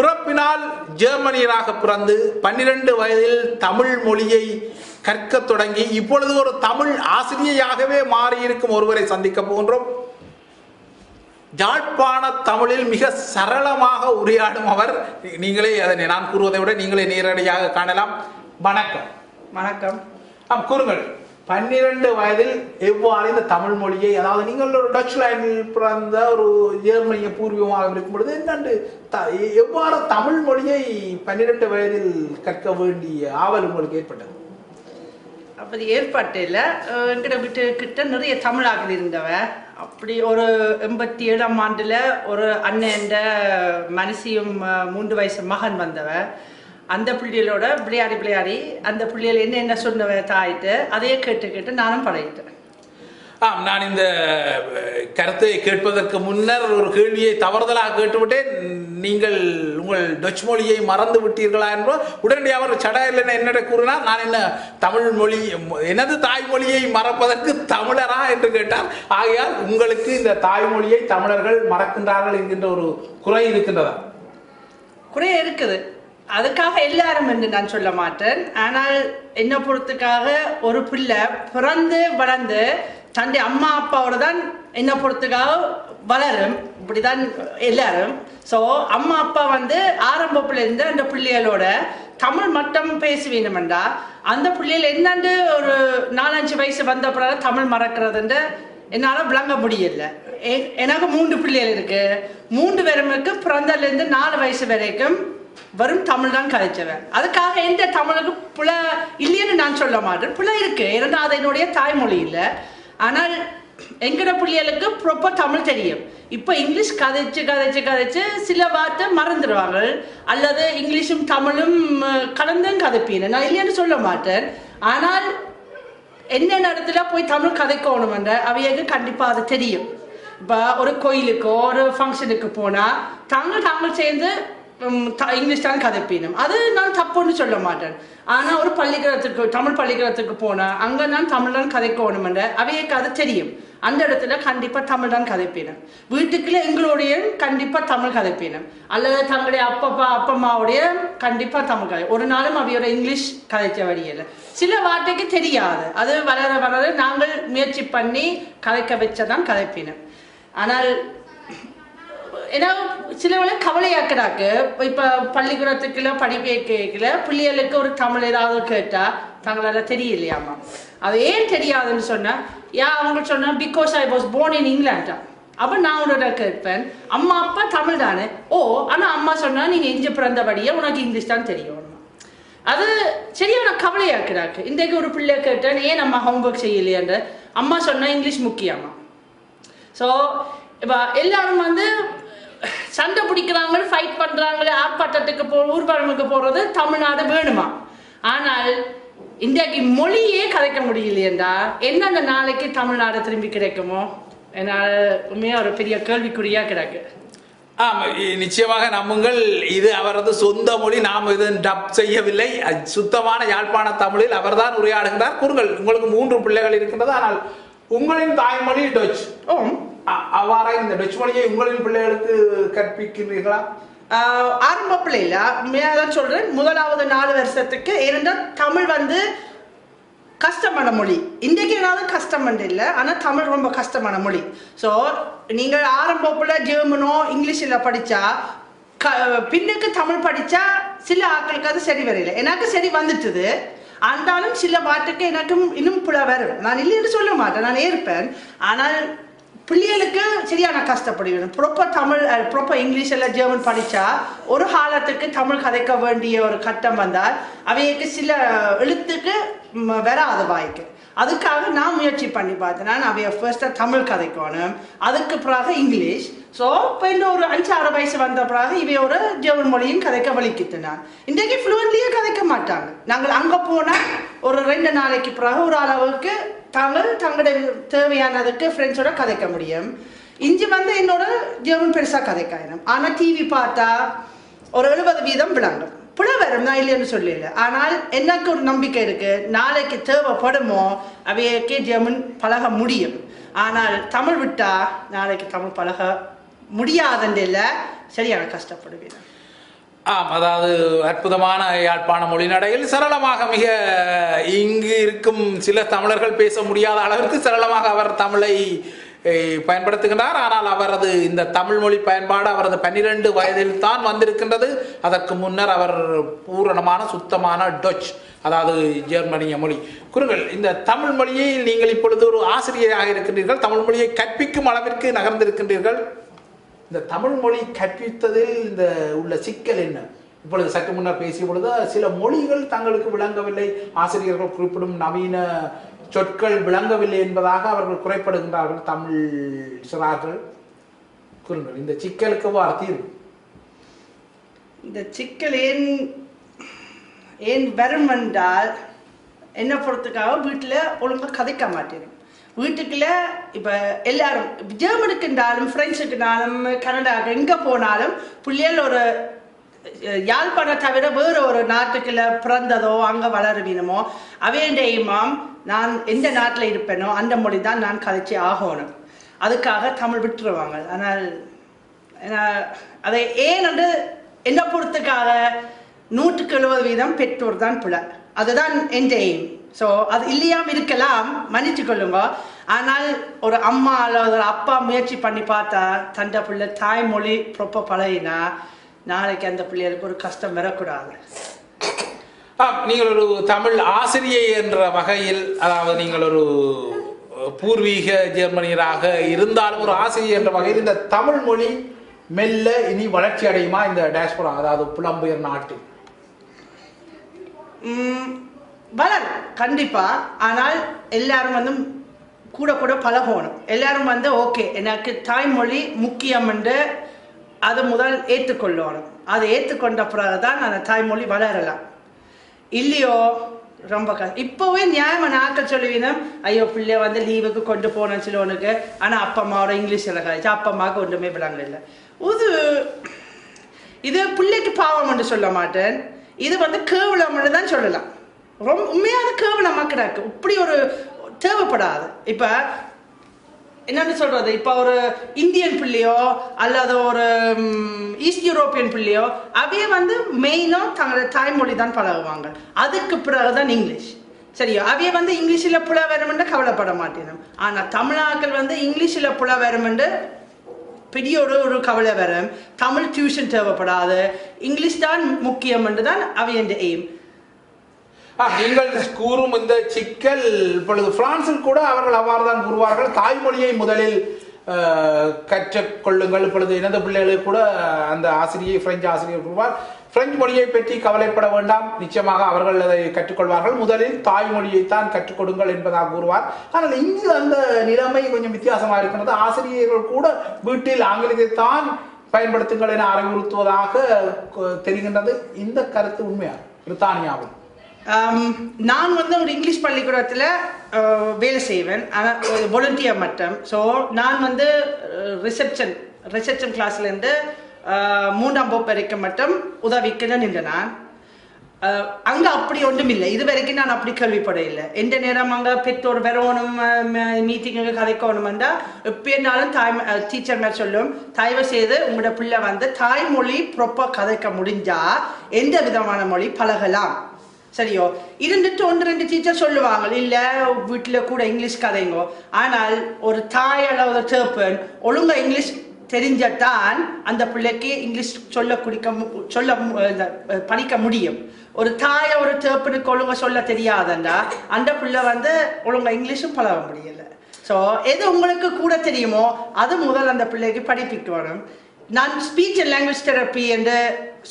பிறப்பினால் ஜெர்மனியராக பிறந்து பன்னிரண்டு வயதில் தமிழ் மொழியை கற்கத் தொடங்கி இப்பொழுது ஒரு தமிழ் ஆசிரியையாகவே மாறியிருக்கும் ஒருவரை சந்திக்க போகின்றோம். யாழ்ப்பாண தமிழில் மிக சரளமாக உரையாடும் அவர். நீங்களே அதனை நான் கூறுவதை விட நீங்களே நேரடியாக காணலாம். வணக்கம். வணக்கம். ஆம் கூறுங்கள். பன்னிரண்டு வயதில் எவ்வாறு இந்த தமிழ் மொழியை அதாவது நீங்கள் ஒரு டச் லைனில் பிறந்த ஒரு ஜெர்மனிய பூர்வீகமாக இருக்கும் பொழுது என்னண்டு த- எவ்வாறு தமிழ் மொழியை பன்னிரெண்டு வயதில் கற்க வேண்டிய ஆவல் உங்களுக்கு ஏற்பட்டது? அப்படி ஏற்பாட்டில் எங்கிட்ட வீட்டு கிட்ட நிறைய தமிழாக்கள் இருந்தவ. அப்படி ஒரு எண்பத்தி ஏழாம் ஆண்டில் ஒரு அண்ணன் மனசியும் அஹ், மூன்று வயசு மகன் வந்தவன் அந்த பிள்ளைகளோட விளையாடி விளையாடி அந்த பிள்ளைகள் என்ன என்ன சொன்னவ தாயிட்டு அதையே கேட்டு கேட்டு நானும் பழகிட்டேன். ஆம் நான் இந்த கருத்தை கேட்பதற்கு முன்னர் ஒரு கேள்வியை தவறுதலாக கேட்டுவிட்டேன். நீங்கள் உங்கள் டச் மொழியை மறந்து விட்டீர்களா என்போ உடனடியாக அவர் சடையில் என்ன என்னிட கூறினார். நான் என்ன தமிழ் மொழி எனது தாய்மொழியை மறப்பதற்கு தமிழரா என்று கேட்டார். ஆகையால் உங்களுக்கு இந்த தாய்மொழியை தமிழர்கள் மறக்கின்றார்கள் என்கின்ற ஒரு குறை இருக்கின்றதா? குறைய இருக்குது. அதுக்காக எல்லாரும் என்று நான் சொல்ல மாட்டேன். ஆனால் என்ன பொறுத்துக்காக ஒரு பிள்ளை பிறந்து வளர்ந்து தன்னுடைய அம்மா அப்பாவோட தான் என்ன பொறுத்துக்காக வளரும். இப்படிதான் எல்லாரும். ஸோ அம்மா அப்பா வந்து ஆரம்பத்திலிருந்து அந்த பிள்ளைகளோட தமிழ் மட்டும் பேச வேண்டுமெண்டா அந்த பிள்ளைகள் என்னண்டு ஒரு நாலஞ்சு வயசு வந்த பிறகு தமிழ் மறக்கிறதுன்ற என்னால் விளங்க முடியல. எனக்கு மூன்று பிள்ளைகள் இருக்கு. மூன்று பேருமுக்கு பிறந்ததுலேருந்து நாலு வயசு வரைக்கும் வெறும் தமிழ் தான் கதைச்சவன். அதுக்காக எந்த தமிழுக்கு புல இல்லைன்னு நான் சொல்ல மாட்டேன். புல இருக்கு. இருந்தால் அது என்னுடைய தாய்மொழி இல்லை ஆனால் எங்கட பிள்ளைகளுக்கு ப்ராப்பர் தமிழ் தெரியும். இப்போ இங்கிலீஷ் கதைச்சு கதைச்சு கதைச்சு சில வார்த்தை மறந்துடுவாங்க அல்லது இங்கிலீஷும் தமிழும் கலந்தும் கதைப்பீங்க. நான் இல்லைன்னு சொல்ல மாட்டேன். ஆனால் என்னென்ன இடத்துல போய் தமிழ் கதைக்கணுமென்ற அவையக்கு கண்டிப்பாக அது தெரியும். இப்போ ஒரு கோயிலுக்கோ ஒரு ஃபங்க்ஷனுக்கு போனால் தாங்கள் தாங்கள் சேர்ந்து இங்கிலீஷ் தான் கதைப்பினும் அது நான் தப்புன்னு சொல்ல மாட்டேன் ஆனால் ஒரு பள்ளிக்கூடத்துக்கு தமிழ் பள்ளிக்கூடத்துக்கு போனால் அங்கே நான் தமிழ் தான் கதைக்கணுமென்ற அவையக்கு அது தெரியும் அந்த இடத்துல கண்டிப்பாக தமிழ் தான் கதைப்பினும் வீட்டுக்குள்ள எங்களுடைய கண்டிப்பாக தமிழ் கதைப்பினும் அல்லது தங்களுடைய அப்பப்பா அப்பம்மாவுடைய கண்டிப்பாக தமிழ் கதை ஒரு நாளும் அவையோட இங்கிலீஷ் கதைச்ச வழியில் சில வார்த்தைக்கு தெரியாது அது வளர வளர நாங்கள் முயற்சி பண்ணி கதைக்க வச்சதான் கதைப்பினோம் ஆனால் ஏன்னா சில வேளை கவலையாக்குறாக்கு இப்போ பள்ளிக்கூடத்துக்குள்ள படிப்பு கேட்கல பிள்ளைகளுக்கு ஒரு தமிழ் ஏதாவது கேட்டால் தங்களால் தெரியலையாமா? அது ஏன் தெரியாதுன்னு சொன்னால் யா அவங்க சொன்னா because I was born in இங்கிலாண்டா அப்போ நான் உன்னோட கேட்பேன் அம்மா அப்பா தமிழ் தானே ஓ ஆனால் அம்மா சொன்னால் நீங்கள் இஞ்சி பிறந்தபடியே உனக்கு இங்கிலீஷ் தான் தெரியும். அது சரியான கவலையாக்குறாக்கு இன்றைக்கு ஒரு பிள்ளை கேட்டேன் ஏன் நம்ம ஹோம்ஒர்க் செய்யலையன்ற அம்மா சொன்னால் இங்கிலீஷ் முக்கியமா? ஸோ இப்போ எல்லாரும் வந்து சண்டை பிடிக்கிறாங்க ஃபைட் பண்ணுறாங்களே ஆர்ப்பாட்டத்துக்கு போ ஊர்வலமுக்கு போகிறது தமிழ்நாடு வேணுமா? ஆனால் இன்றைக்கு மொழியே கதைக்க முடியலையேண்டா என்ன அந்த நாளைக்கு தமிழ்நாடு திரும்பி கிடைக்குமோ? என்னால் உண்மையாக ஒரு பெரிய கேள்விக்குறியாக கிடக்கு. ஆம் இ- நிச்சயமாக நம்புங்கள் இது அவரது சொந்த மொழி நாம் இது டப் செய்யவில்லை. சுத்தமான யாழ்ப்பாண தமிழில் அவர்தான் உரையாடுகிறார். கூறுங்கள் உங்களுக்கு மூன்று பிள்ளைகள் இருக்கின்றது ஆனால் உங்களின் தாய்மொழி டச். ஓ அவ்வாறாக இந்த டச் மொழியை உங்களின் பிள்ளைகளுக்கு கற்பிக்கிறீர்களா? ஆரம்ப பிள்ளையில உண்மையாக சொல்றேன். முதலாவது நாலு வருஷத்துக்கு இருந்தால் தமிழ் வந்து கஷ்டமான மொழி. இன்றைக்கு ஏதாவது கஷ்டம் இல்லை. ஆனால் தமிழ் ரொம்ப கஷ்டமான மொழி. ஸோ நீங்கள் ஆரம்பப்பில் ஜெர்மனோ இங்கிலீஷில் படித்தா க பின்னுக்கு தமிழ் படித்தா சில ஆட்களுக்கு அது சரி வரையில. எனக்கு சரி வந்துட்டுது. ஆனாலும் சில பாட்டுக்கு எனக்கும் இன்னும் புல வரும். நான் இல்லைன்னு சொல்ல மாட்டேன். நான் ஏற்பேன். ஆனால் பிள்ளைகளுக்கு சரியான கஷ்டப்படுவேன் ப்ராப்பர் தமிழ் ப்ராப்பர் இங்கிலீஷ் எல்லாம் ஜெர்மன் படித்தா ஒரு காலத்துக்கு தமிழ் கதைக்க வேண்டிய ஒரு கட்டம் வந்தால் அவைக்கு சில எழுத்துக்கு வராது வாய்க்கு. அதுக்காக நான் முயற்சி பண்ணி பார்த்தேன். நான் அவைய ஃபர்ஸ்ட்டாக தமிழ் கதைக்கணும். அதுக்கு பிறகு இங்கிலீஷ் ஸோ இப்போ இன்னும் ஒரு அஞ்சு ஆறு வயசு வந்த பிறகு இவையோட ஜெர்மன் மொழியும் கதைக்க வலிக்கிட்டு நான். இன்றைக்கு ஃப்ளூவன்ட்லியே கதைக்க மாட்டாங்க. நாங்கள் அங்கே போனால் ஒரு ரெண்டு நாளைக்கு பிறகு ஒரு அளவுக்கு தமிழ் தங்களுடைய தேவையானதுக்கு ஃப்ரெண்ட்ஸோட கதைக்க முடியும். இஞ்சி வந்து என்னோட ஜெர்மன் பெருசாக கதைக்காயினும் ஆனால் டிவி பார்த்தா ஒரு எழுபது வீதம் விளங்கும். புல வரும் நான் இல்லைன்னு சொல்லல. ஆனால் எனக்கு ஒரு நம்பிக்கை இருக்கு. நாளைக்கு தேவைப்படுமோ அவையக்கே ஜெர்மன் பழக முடியும். ஆனால் தமிழ் விட்டா நாளைக்கு தமிழ் பழக முடியாதுன்னு இல்லை. சரியான கஷ்டப்படுவேன். ஆம் அதாவது அற்புதமான யாழ்ப்பாண மொழி நடையில் சரளமாக மிக இங்கு இருக்கும் சில தமிழர்கள் பேச முடியாத அளவிற்கு சரளமாக அவர் தமிழை பயன்படுத்துகின்றார். ஆனால் அவரது இந்த தமிழ் மொழி பயன்பாடு அவரது பன்னிரண்டு வயதில் தான் வந்திருக்கின்றது. அதற்கு முன்னர் அவர் பூரணமான சுத்தமான டொச் அதாவது ஜெர்மனிய மொழி. குருங்கள் இந்த தமிழ் மொழியை நீங்கள் இப்பொழுது ஒரு ஆசிரியராக இருக்கின்றீர்கள். தமிழ் மொழியை கற்பிக்கும் அளவிற்கு நகர்ந்திருக்கின்றீர்கள். இந்த தமிழ் மொழி கற்பித்ததில் இந்த உள்ள சிக்கல் என்ன? இப்பொழுது சற்று முன்னர் பேசிய பொழுது சில மொழிகள் தங்களுக்கு விளங்கவில்லை. ஆசிரியர்கள் குறிப்பிடும் நவீன சொற்கள் விளங்கவில்லை என்பதாக அவர்கள் குறைப்படுகின்றார்கள். தமிழ் சிறார்கள் கூறுங்கள். இந்த சிக்கலுக்கு வார தீர்வு? இந்த சிக்கல் ஏன் ஏன் வரும் என்றால் என்ன பொறுத்துக்காக வீட்டில் ஒழுங்காக கதைக்க மாட்டேன். வீட்டுக்குள்ள இப்போ எல்லாரும் இப்ப ஜெர்மனுக்குண்டாலும் ஃப்ரெண்ட்ஸுக்குனாலும் கனடாக்கு எங்கே போனாலும் பிள்ளைகள் ஒரு அஹ், யாழ்ப்பாணம் தவிர வேறு ஒரு நாட்டுக்குள்ள பிறந்ததோ அங்கே வளருவீனமோ அவையண்டையுமாம் நான் எந்த நாட்டில் இருப்பேனோ அந்த மொழி தான் நான் கதைச்சி ஆகணும். அதுக்காக தமிழ் விட்டுருவாங்க. ஆனால் அதை ஏனென்று என்ன பொறுத்துக்காக நூற்றுக்கு எழுபது வீதம் பெற்றோர் தான் பிழை. அதுதான் என் எய்ம் ஸோ அது இல்லையாம இருக்கலாம் மன்னிச்சு கொள்ளுங்க. ஆனால் ஒரு அம்மா அல்லது ஒரு அப்பா முயற்சி பண்ணி பார்த்தா தண்டை பிள்ளை தாய்மொழி ப்ரொப்ப பழகினா நாளைக்கு அந்த பிள்ளைகளுக்கு ஒரு கஷ்டம் வரக்கூடாது. நீங்கள் ஒரு தமிழ் ஆசிரியை என்ற வகையில் அதாவது நீங்கள் ஒரு பூர்வீக ஜெர்மனியராக இருந்தாலும் ஒரு ஆசிரியர் என்ற வகையில் இந்த தமிழ் மொழி மெல்ல இனி வளர்ச்சி அடையுமா இந்த டேஷ்புரா அதாவது புலம்பெயர் நாட்டில்? வளரும் கண்டிப்பாக ஆனால் எல்லாரும் வந்து கூட கூட பழகணும். எல்லாரும் வந்து ஓகே எனக்கு தாய்மொழி முக்கியம்ன்று அதை முதல் ஏற்றுக்கொள்ளணும். அதை ஏற்றுக்கொண்ட பிறகு தான் அந்த தாய்மொழி வளரலாம். இல்லையோ ரொம்ப கஷ்டம் இப்போவே நியாயம் நாட்கள் சொல்லுவீனம் ஐயோ பிள்ளைய வந்து லீவுக்கு கொண்டு போனேன் சிலவனுக்கு ஆனால் அப்பா அம்மாவோட இங்கிலீஷில் கழிச்சு அப்பா அம்மாவுக்கு ஒன்றுமே விளங்க இல்லை இது இது பிள்ளைக்கு பாவம் என்று சொல்ல மாட்டேன். இது வந்து கேவலம் தான் சொல்லலாம். ரொம்ப உண்மையான நமக்கு கிடக்கு. இப்படி ஒரு தேவைப்படாது. இப்போ என்னென்னு சொல்கிறது இப்போ ஒரு இந்தியன் பிள்ளையோ அல்லது ஒரு ஈஸ்ட் யூரோப்பியன் பிள்ளையோ அவையே வந்து மெயினாக தங்களோட தாய்மொழி தான் பழகுவாங்க. அதுக்கு பிறகுதான் இங்கிலீஷ். சரியா? அவைய வந்து இங்கிலீஷில் புல வருமென்று கவலைப்பட மாட்டேனும். ஆனால் தமிழாக்கள் வந்து இங்கிலீஷில் புல வருமென்று பெரிய ஒரு ஒரு கவலை வரும். தமிழ் டியூஷன் தேவைப்படாது. இங்கிலீஷ் தான் முக்கியம் என்று தான் அவையண்ட எய்ம் நீங்கள் கூறும் இந்த சிக்கல் இப்பொழுது பிரான்சில் கூட அவர்கள் அவ்வாறு தான் கூறுவார்கள். தாய்மொழியை முதலில் கற்றுக்கொள்ளுங்கள் இப்பொழுது இணைந்த பிள்ளைகளுக்கு கூட அந்த ஆசிரியை பிரெஞ்சு ஆசிரியர் கூறுவார். பிரெஞ்சு மொழியை பற்றி கவலைப்பட வேண்டாம். நிச்சயமாக அவர்கள் அதை கற்றுக்கொள்வார்கள். முதலில் தாய்மொழியை தான் கற்றுக் கொடுங்கள் என்பதாக கூறுவார். ஆனால் இங்கு அந்த நிலைமை கொஞ்சம் வித்தியாசமாக இருக்கிறது. ஆசிரியர்கள் கூட வீட்டில் ஆங்கிலத்தை தான் பயன்படுத்துங்கள் என அறிவுறுத்துவதாக தெரிகின்றது. இந்த கருத்து உண்மையா? பிரித்தானியாவில் நான் வந்து ஒரு இங்கிலீஷ் பள்ளிக்கூடத்தில் வேலை செய்வேன். ஆனால் வாலண்டியர் மட்டும். ஸோ நான் வந்து ரிசப்ஷன் ரிசப்ஷன் கிளாஸ்லேருந்து மூன்றாம் வகுப்பு வரைக்கும் மட்டும் உதவிக்குன்னு நின்ற நான். அங்கே அப்படி ஒன்றும் இல்லை. இது வரைக்கும் நான் அப்படி கேள்விப்பட இல்லை எந்த நேரம் அங்கே பெற்றோர் வரணும் மீட்டிங்கு கதைக்கணுமெண்டா எப்படினாலும் தாய் டீச்சர் மேல் சொல்லும் தயவு செய்து உங்களோட பிள்ளை வந்து தாய்மொழி ப்ரொப்பாக கதைக்க முடிஞ்சால் எந்த விதமான மொழி பழகலாம்? சரியோ? இருந்துட்டு ஒன்று ரெண்டு டீச்சர் சொல்லுவாங்க. இல்லை வீட்டில் கூட இங்கிலீஷ் கதைங்கோ. ஆனால் ஒரு தாய் அல்லது தேப்பன் ஒழுங்கா இங்கிலீஷ் தெரிஞ்சதான் அந்த பிள்ளைக்கு இங்கிலீஷ் சொல்ல குடிக்க மு- சொல்ல மு- படிக்க முடியும். ஒரு தாயை ஒரு தேப்பனுக்கு ஒழுங்க சொல்ல தெரியாதண்டா அந்த பிள்ளை வந்து ஒழுங்கா இங்கிலீஷும் பழக முடியல. ஸோ எது உங்களுக்கு கூட தெரியுமோ அது முதல் அந்த பிள்ளைக்கு படிப்பிக்கணும் நான் ஸ்பீச் அண்ட் லாங்குவேஜ் தெரப்பி என்று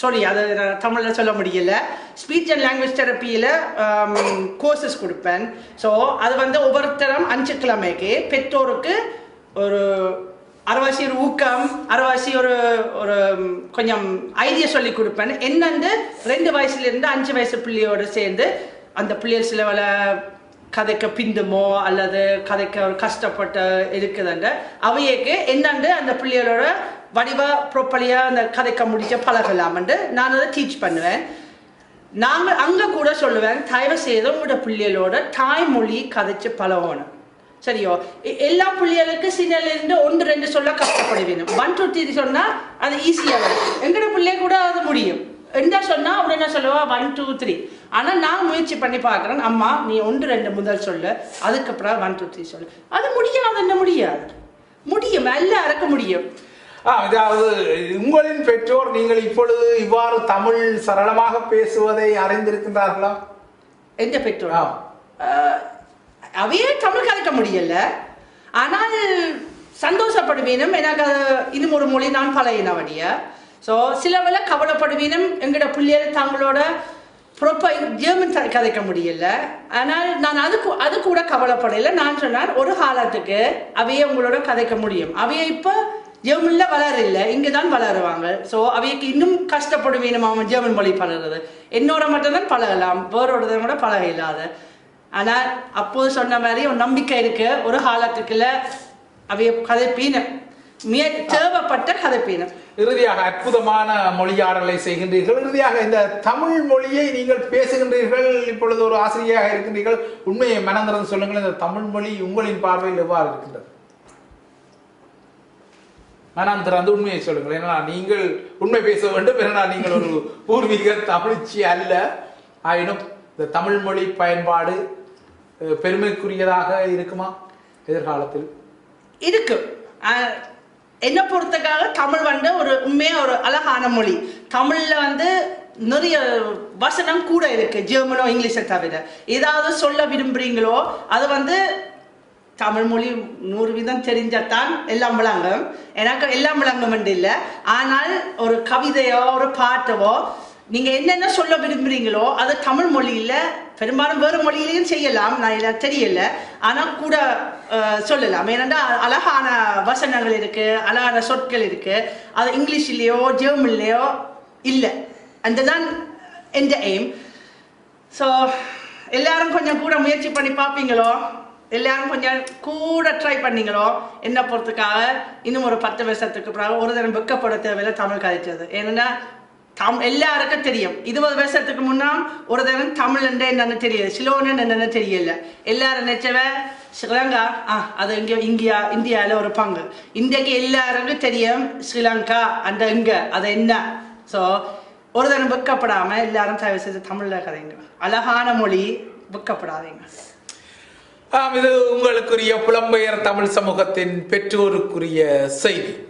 சாரி அதை நான் தமிழில் சொல்ல முடியல. ஸ்பீச் அண்ட் லாங்குவேஜ் தெரப்பியில் கோர்சஸ் கொடுப்பேன். ஸோ அது வந்து ஒவ்வொருத்தரும் அஞ்சு கிழமைக்கு பெற்றோருக்கு ஒரு அரைவாசி ஒரு ஊக்கம் அரைவாசி ஒரு ஒரு கொஞ்சம் ஐடியா சொல்லி கொடுப்பேன். என்னந்து ரெண்டு வயசுலேருந்து அஞ்சு வயசு பிள்ளையோடு சேர்ந்து அந்த பிள்ளைகள் சில வேலை கதைக்க பிந்துமோ அல்லது கதைக்க ஒரு கஷ்டப்பட்டு இருக்குதுண்டு அவையக்கு என்னண்டு அந்த பிள்ளைகளோட வடிவா ப்ராப்பர்லியாக அந்த கதைக்க முடிச்ச பழகலாம்ண்டு நான் அதை டீச் பண்ணுவேன். நாங்கள் அங்கே கூட சொல்லுவேன் தயவு செய்து உங்களோட பிள்ளைகளோட தாய்மொழி கதைச்சு பழகணும். சரியோ? எ- எல்லா பிள்ளைகளுக்கும் சின்னலேருந்து ஒன்று ரெண்டு சொல்ல கஷ்டப்படுவேணும் ஒன் டூ த்ரீ சொன்னால் அது ஈஸியாக வரும். எங்களோட பிள்ளை கூட அது முடியும். என்ன சொன்னால் உடனே சொல்லுவா? ஒன் டூ த்ரீ ஆனால் நான் முயற்சி பண்ணி பார்க்குறேன் அம்மா நீ ஒன்று ரெண்டு முதல் சொல்லு. அதுக்கப்புறம் ஒன் டூ த்ரீ சொல்லு. அது முடியாது என்ன முடியாது? முடியும். எல்லாருக்கும் முடியும். அதாவது உங்களின் பெற்றோர் நீங்கள் இப்பொழுது இவ்வாறு தமிழ் சரளமாக பேசுவதை அறிந்திருக்கின்றார்களா? எந்த பெற்றோர்? அவையே தமிழ் கலைக்க முடியல. ஆனால் சந்தோஷப்படுவீனும் எனக்கு அது இன்னும் ஒரு மொழி நான் பழகினவடிய ஸோ சில வேளை கவலைப்படுவீனும் எங்களோட பிள்ளைகள் தங்களோட ப்ராப்பர் ஜெர்மன் கதைக்க முடியல. ஆனால் நான் அது கூ- அது கூட கவலைப்படல. நான் சொன்னேன் ஒரு காலத்துக்கு அவையே உங்களோட கதைக்க முடியும். அவைய இப்போ ஜெர்மனில் வளரல இங்கே தான் வளருவாங்க. ஸோ அவைக்கு இன்னும் கஷ்டப்படுவேன் அவன் ஜெர்மன் மொழி பழகிறது. என்னோட மட்டும்தான் பழகலாம். வேறோட கூட பழக இல்லாத. ஆனால் அப்போது சொன்ன மாதிரி ஒரு நம்பிக்கை இருக்கு. ஒரு காலத்துக்குள்ள அவைய கதைப்பீனம். மிக தேவைப்பட்ட கதைப்பீனம். இறுதியாக அற்புதமான மொழியாடலை செய்கின்றீர்கள். இறுதியாக இந்த தமிழ் மொழியை நீங்கள் பேசுகின்றீர்கள். இப்பொழுது ஒரு ஆசிரியராக இருக்கின்றீர்கள். உண்மையை மனந்திறந்து சொல்லுங்கள். இந்த தமிழ் மொழி உங்களின் பார்வையில் எவ்வாறு இருக்கின்றது? மனம் திறந்து உண்மையை சொல்லுங்கள். ஏன்னா நீங்கள் உண்மை பேச வேண்டும். ஏன்னா நீங்கள் ஒரு பூர்வீக தமிழ்ச்சி அல்ல. ஆயினும் இந்த தமிழ் மொழி பயன்பாடு பெருமைக்குரியதாக இருக்குமா? எதிர்காலத்தில். இருக்கு. என்ன என்னை பொறுத்தக்காக தமிழ் வந்து ஒரு உண்மையாக ஒரு அழகான மொழி. தமிழில் வந்து நிறைய வசனம் கூட இருக்கு. ஜெர்மனோ இங்கிலீஷை தவிர. ஏதாவது சொல்ல விரும்புறீங்களோ அது வந்து தமிழ் மொழி நூறு வீதம் தெரிஞ்சத்தான் எல்லாம் விளங்கும். எனக்கு எல்லாம் விளங்கும் என்று இல்லை. ஆனால் ஒரு கவிதையோ ஒரு பாட்டவோ நீங்கள் என்னென்ன சொல்ல விரும்புகிறீங்களோ அது தமிழ் மொழியில் பெரும்பாலும் வேறு மொழியிலையும் செய்யலாம். நான் எனக்கு தெரியல. ஆனால் கூட சொல்லலாம். ஏனென்றா அழகான வசனங்கள் இருக்குது அழகான சொற்கள் இருக்குது அது இங்கிலீஷ்லேயோ ஜெர்மன்லேயோ இல்லை. அந்த தான் எந்த எய்ம் ஸோ எல்லாரும் கொஞ்சம் கூட முயற்சி பண்ணி பார்ப்பீங்களோ? எல்லாரும் கொஞ்சம் கூட ட்ரை பண்ணீங்களோ? என்ன பொறுத்துக்காக? இன்னும் ஒரு பத்து வருஷத்துக்கு பிறகு ஒரு தினம் வெக்கப்பட தேவையில்ல தமிழ் கதைச்சது. ஏன்னா தம் எல்லாருக்கும் தெரியும். இருபது வருஷத்துக்கு முன்னால் ஒரு தினம் தமிழ் என்னென்னு என்னன்னு தெரியாது. சிலோன்னு என்னன்னு தெரியல. எல்லாரும் நினைச்சவ ஸ்ரீலங்கா ஆ அது இங்கே இந்தியா இந்தியாவில் ஒரு பங்கு. இந்தியாக்கு எல்லாருக்கும் தெரியும் ஸ்ரீலங்கா அந்த இங்க அது என்ன? ஸோ ஒரு தினம் வெக்கப்படாமல் எல்லாரும் தயவு செய்து தமிழில் கதைங்க. அழகான மொழி வெக்கப்படாதீங்க ஆம் இது உங்களுக்குரிய புலம்பெயர் தமிழ் சமூகத்தின் பெற்றோருக்குரிய செய்தி.